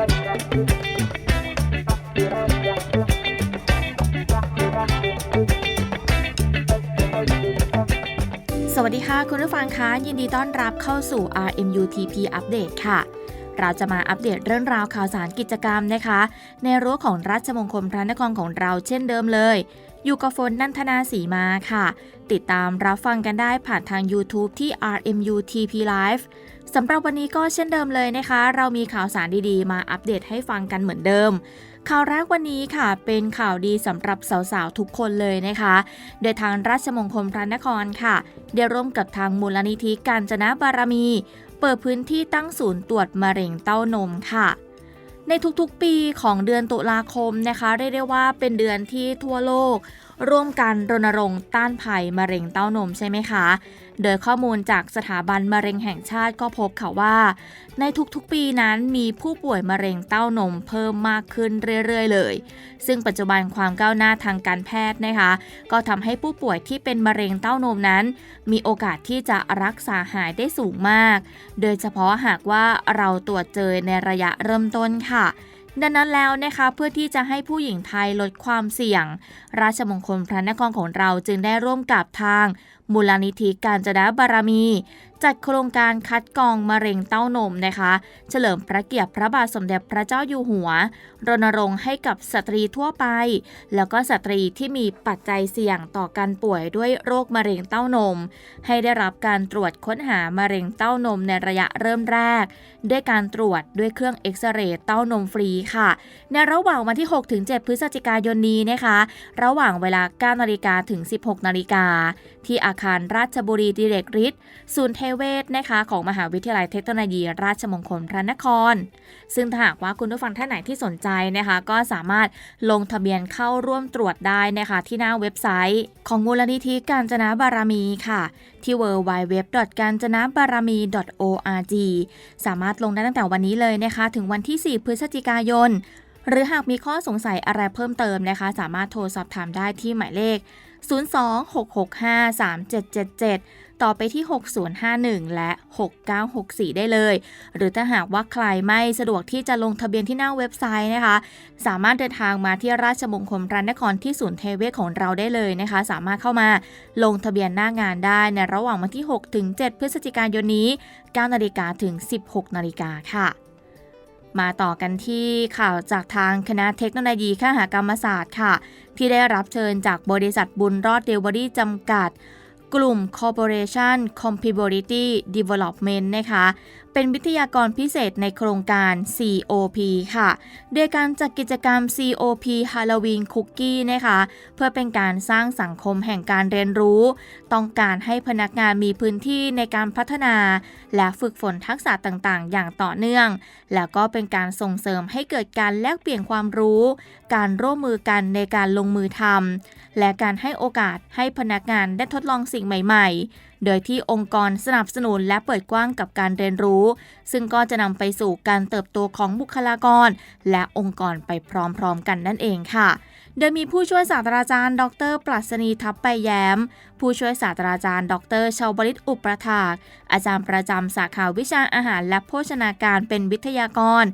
สวัสดีค่ะ คุณผู้ฟังคะยินดีต้อนรับเข้าสู่ RMUTP Update ค่ะ เราจะมาอัปเดตเรื่องราวข่าวสารกิจกรรมนะคะ ในรั้วของราชมงคลพระนครของเราเช่นเดิมเลย อยู่กับฝนนันทนาสีมาค่ะ ติดตามรับฟังกันได้ผ่านทาง YouTube ที่ RMUTP Live สำหรับวันนี้ก็เช่นเดิมเลยนะคะ เรามีข่าวสารดีๆ มาอัปเดตให้ฟังกันเหมือนเดิม ข่าวแรกวันนี้ค่ะ เป็นข่าวดีสำหรับสาวๆ ทุกคนเลยนะคะ โดยทางราชมงคลพระนครค่ะ ได้ร่วมกับทางมูลนิธิการจนะบารมี เปิดพื้นที่ตั้งศูนย์ตรวจมะเร็งเต้านมค่ะในทุกๆ ปีของเดือนตุลาคมนะคะเรียกได้ว่าเป็นเดือนที่ทั่วโลก ร่วมกันรณรงค์ต้านภัยมะเร็งเต้านมใช่ไหมคะ โดยข้อมูลจากสถาบันมะเร็งแห่งชาติก็พบค่ะว่า ในทุกๆปีนั้นมีผู้ป่วยมะเร็งเต้านมเพิ่มมากขึ้นเรื่อยๆ เลย ซึ่งปัจจุบันความก้าวหน้าทางการแพทย์นะคะ ก็ทำให้ผู้ป่วยที่เป็นมะเร็งเต้านมนั้น มีโอกาสที่จะรักษาหายได้สูงมาก โดยเฉพาะหากว่าเราตรวจเจอในระยะเริ่มต้นค่ะ ดังนั้นแล้วนะคะเพื่อที่จะให้ผู้หญิงไทยลดความเสี่ยง ราชมงคลพระนครของเราจึงได้ร่วมกับทางมูลนิธิการจนาบารมี จัดโครงการคัดกรองมะเร็งเต้านมนะคะ เฉลิมพระเกียรติพระบาทสมเด็จพระเจ้าอยู่หัว รณรงค์ให้กับสตรีทั่วไป แล้วก็สตรีที่มีปัจจัยเสี่ยงต่อการป่วยด้วยโรคมะเร็งเต้านม ให้ได้รับการตรวจค้นหามะเร็งเต้านมในระยะเริ่มแรก ด้วยการตรวจด้วยเครื่องเอ็กซเรย์เต้านมฟรีค่ะ ในระหว่างวันที่6ถึง7พฤศจิกายนนี้นะคะ ระหว่างเวลา9นาฬิกาถึง 16นาฬิกาที่อาคารราชบุรีดิเรกฤทธิ์ศูนย์เทเวศนะคะของมหาวิทยาลัยเทคโนโลยี ราชมงคลพระนคร ซึ่งถ้าหากว่าคุณผู้ฟังท่านไหนที่สนใจนะคะ ก็สามารถลงทะเบียนเข้าร่วมตรวจได้นะคะ ที่หน้าเว็บไซต์ของมูลนิธิการจนะบารมีค่ะ ที่ w w w การจนะบารมี .org สามารถลงได้ตั้งแต่วันนี้เลยนะคะ ถึงวันที่ 4 พฤศจิกายน หรือหากมีข้อสงสัยอะไรเพิ่มเติมนะคะ สามารถโทรสอบถามได้ที่หมายเลข 026653777 ต่อไปที่ 6051 และ 6964 ได้เลย หรือถ้าหากว่าใครไม่สะดวกที่จะลงทะเบียนที่หน้าเว็บไซต์นะคะ สามารถเดินทางมาที่ราชมงคลพระนครที่ศูนย์เทเวศของเราได้เลยนะคะ สามารถเข้ามาลงทะเบียนหน้างานได้ในระหว่างวันที่ 6 ถึง 7 พฤศจิกายนนี้ 9 นาฬิกาถึง 16 นาฬิกาค่ะมาต่อกันที่ข่าวจากทางคณะเทคโนโลยีข้าหากรรมศาสตร์ค่ะ ที่ได้รับเชิญจากบริษัทบุญรอดเดลิเวอรี่จำกัด กลุ่ม Corporation Compatibility Development นะคะเป็นวิทยากรพิเศษในโครงการ COP ค่ะ โดยการจัดกิจกรรม COP Halloween Cookie นะคะ เพื่อเป็นการสร้างสังคมแห่งการเรียนรู้ ต้องการให้พนักงานมีพื้นที่ในการพัฒนา และฝึกฝนทักษะต่างๆ อย่างต่อเนื่อง แล้วก็เป็นการส่งเสริมให้เกิดการแลกเปลี่ยนความรู้ การร่วมมือกันในการลงมือทำและการให้โอกาสให้พนักงานได้ทดลองสิ่งใหม่ ๆ โดยที่องค์กรสนับสนุนและเปิดกว้างกับการเรียนรู้ ซึ่งก็จะนำไปสู่การเติบโตของบุคลากร และองค์กรไปพร้อมๆกันนั่นเองค่ะ โดยมีผู้ช่วยศาสตราจารย์ ดร ปรัชนีทัพไปแย้ม ผู้ช่วยศาสตราจารย์ ดรชาวบริตอุปราถาก อาจารย์ประจำสาขาวิชาอาหารและโภชนาการเป็นวิทยากร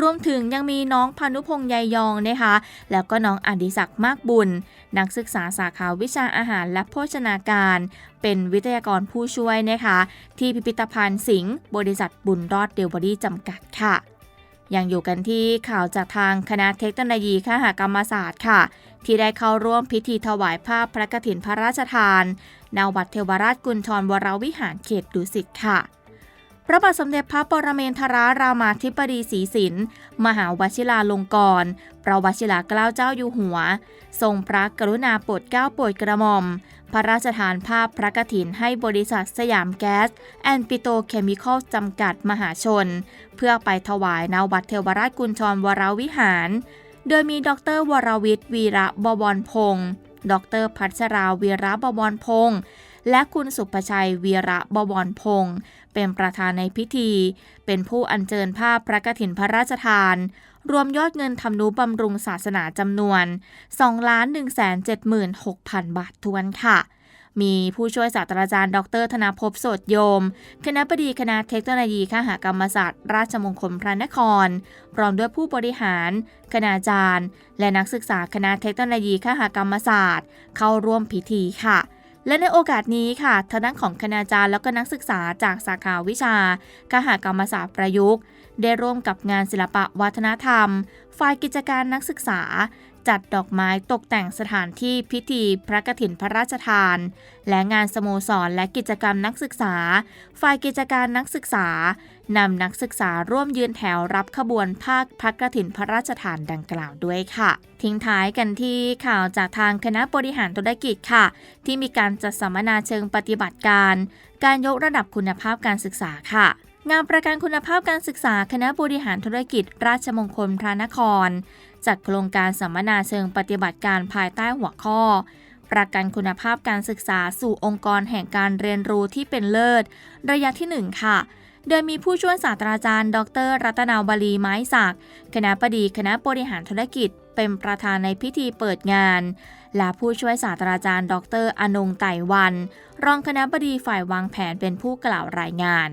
รวมถึงยังมีน้องพานุพงษ์ใยยองนะคะ แล้วก็น้องอดิศักดิ์มากบุญ นักศึกษาสาขาวิชาอาหารและโภชนาการ เป็นวิทยากรผู้ช่วยนะคะ ที่พิพิธภัณฑ์สิงห์บริษัทบุญรอดเดลิเวอรี่จำกัดค่ะ ยังอยู่กันที่ข่าวจากทางคณะเทคโนโลยีข้าหากรรมศาสตร์ค่ะ ที่ได้เข้าร่วมพิธีถวายภาพพระกฐินพระราชทานณวัดเทวราชกุญชรวรวิหารเขตดุสิตค่ะ พระบาทสมเด็จพระปรเมนทรรามาธิบดีศรีสินมหาวชิราลงกรณ์ประวชิราเกล้าเจ้าอยู่หัว ทรงพระกรุณาโปรดเกล้าโปรดกระหม่อม พระราชทานภาพพระกฐินให้บริษัทสยามแก๊ส แอนปิโตเคมีคอลจำกัดมหาชน เพื่อไปถวายณวัดเทวราชกุญชรวรวิหาร โดยมีดรวรวิทย์วีระบวรพงศ์ดรพัชราวีระบวรพงศ์และคุณสุภชัยวีระบวรพงศ์เป็นประธานในพิธี เป็นผู้อัญเชิญภาพพระกฐินพระราชทาน รวมยอดเงินทำนุบำรุงศาสนาจำนวน 2 1 7 6 0 0 0 บาททวนค่ะ มีผู้ช่วยศาสตราจารย์ ดร ธนาภพโสดโยม คณะบดีคณะเทคโนโลยีคหกรรมศาสตร์ ราชมงคลพระนคร พร้อมด้วยผู้บริหาร คณาจารย์ และนักศึกษาคณะเทคโนโลยีคหกรรมศาสตร์ เข้าร่วมพิธีค่ะและในโอกาสนี้ค่ะทางด้านของคณาจารย์แล้วก็นักศึกษาจากสาขาวิชาคหกรรมศาสตร์ประยุกต์ ได้ร่วมกับงานศิลปะวัฒนธรรม ฝ่ายกิจการนักศึกษา จัดดอกไม้ตกแต่งสถานที่พิธีพระกฐินพระราชทาน และงานสโมสรและกิจกรรมนักศึกษา ฝ่ายกิจการนักศึกษานำนักศึกษาร่วมยืนแถวรับขบวนภาคพระกฐินพระราชทานดังกล่าวด้วยค่ะ ทิ้งท้ายกันที่ข่าวจากทางคณะบริหารธุรกิจค่ะ ที่มีการจัดสัมมนาเชิงปฏิบัติการ การยกระดับคุณภาพการศึกษาค่ะ งานประกันคุณภาพการศึกษาคณะบริหารธุรกิจ ราชมงคลพระนคร จัดโครงการสัมมนาเชิงปฏิบัติการภายใต้หัวข้อ ประกันคุณภาพการศึกษาสู่องค์กรแห่งการเรียนรู้ที่เป็นเลิศ ระยะที่ 1 ค่ะ โดยมีผู้ช่วยศาสตราจารย์ ดร รัตนาวบาลีไม้ศักดิ์คณะบดีคณะบริหารธุรกิจ เป็นประธานในพิธีเปิดงาน และผู้ช่วยศาสตราจารย์ ดร อนงไต่วัน รองคณะบดีฝ่ายวางแผนเป็นผู้กล่าวรายงาน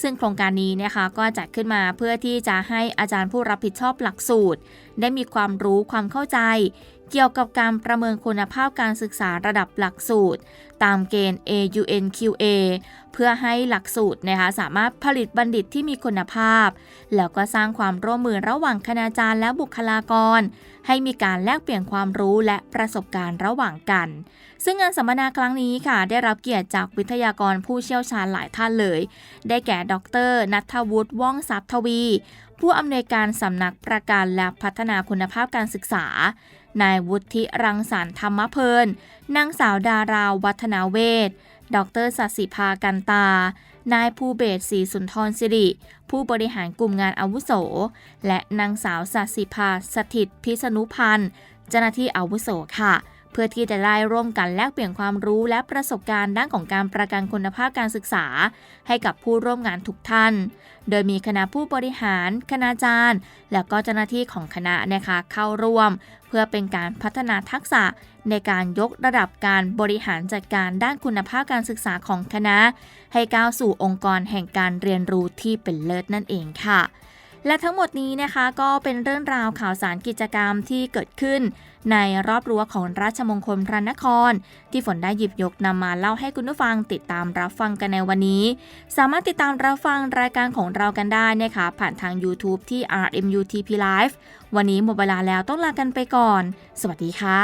ซึ่งโครงการนี้นะคะก็จัดขึ้นมาเพื่อที่จะให้อาจารย์ผู้รับผิดชอบหลักสูตร ได้มีความรู้ความเข้าใจ เกี่ยวกับการประเมินคุณภาพการศึกษาระดับหลักสูตรตามเกณฑ์ AUNQA เพื่อให้หลักสูตรนะคะสามารถผลิตบัณฑิตที่มีคุณภาพ แล้วก็สร้างความร่วมมือระหว่างคณาจารย์และบุคลากร ให้มีการแลกเปลี่ยนความรู้และประสบการณ์ระหว่างกัน ซึ่งงานสัมมนาครั้งนี้ค่ะ ได้รับเกียรติจากวิทยากรผู้เชี่ยวชาญหลายท่านเลย ได้แก่ ดรนัทวุฒิว่องทรัพย์ทวี ผู้อำนวยการสำนักประกันและพัฒนาคุณภาพการศึกษา นายวุฒิรังสรรค์ธรรมเพลินนางสาวดาราวัฒนาเวศดรสัสิภากันตา นายภูเบศศรีสุนทรสิริ ผู้บริหารกลุ่มงานอาวุโส และนางสาวสัสิภาสถิตพิษณุพันธ์เจ้าหน้าที่อาวุโสค่ะ เพื่อที่จะได้ร่วมกันแลกเปลี่ยนความรู้และประสบการณ์ด้านของการประกันคุณภาพการศึกษา ให้กับผู้ร่วมงานทุกท่าน โดยมีคณะผู้บริหาร คณาจารย์ และก็เจ้าหน้าที่ของคณะนะคะเข้าร่วม เพื่อเป็นการพัฒนาทักษะในการยกระดับการบริหารจัดการด้านคุณภาพการศึกษาของคณะ ให้ก้าวสู่องค์กรแห่งการเรียนรู้ที่เป็นเลิศนั่นเองค่ะ และทั้งหมดนี้นะคะก็เป็นเรื่องราวข่าวสารกิจกรรมที่เกิดขึ้น ในรอบรั้วของราชมงคลพระนคร ที่ฝนได้หยิบยกนำมาเล่าให้คุณผู้ฟังติดตามรับฟังกันในวันนี้ สามารถติดตามรับฟังรายการของเรากันได้นะคะผ่านทาง YouTube ที่ RMUTP Live วันนี้หมดเวลาแล้วต้องลากันไปก่อน สวัสดีค่ะ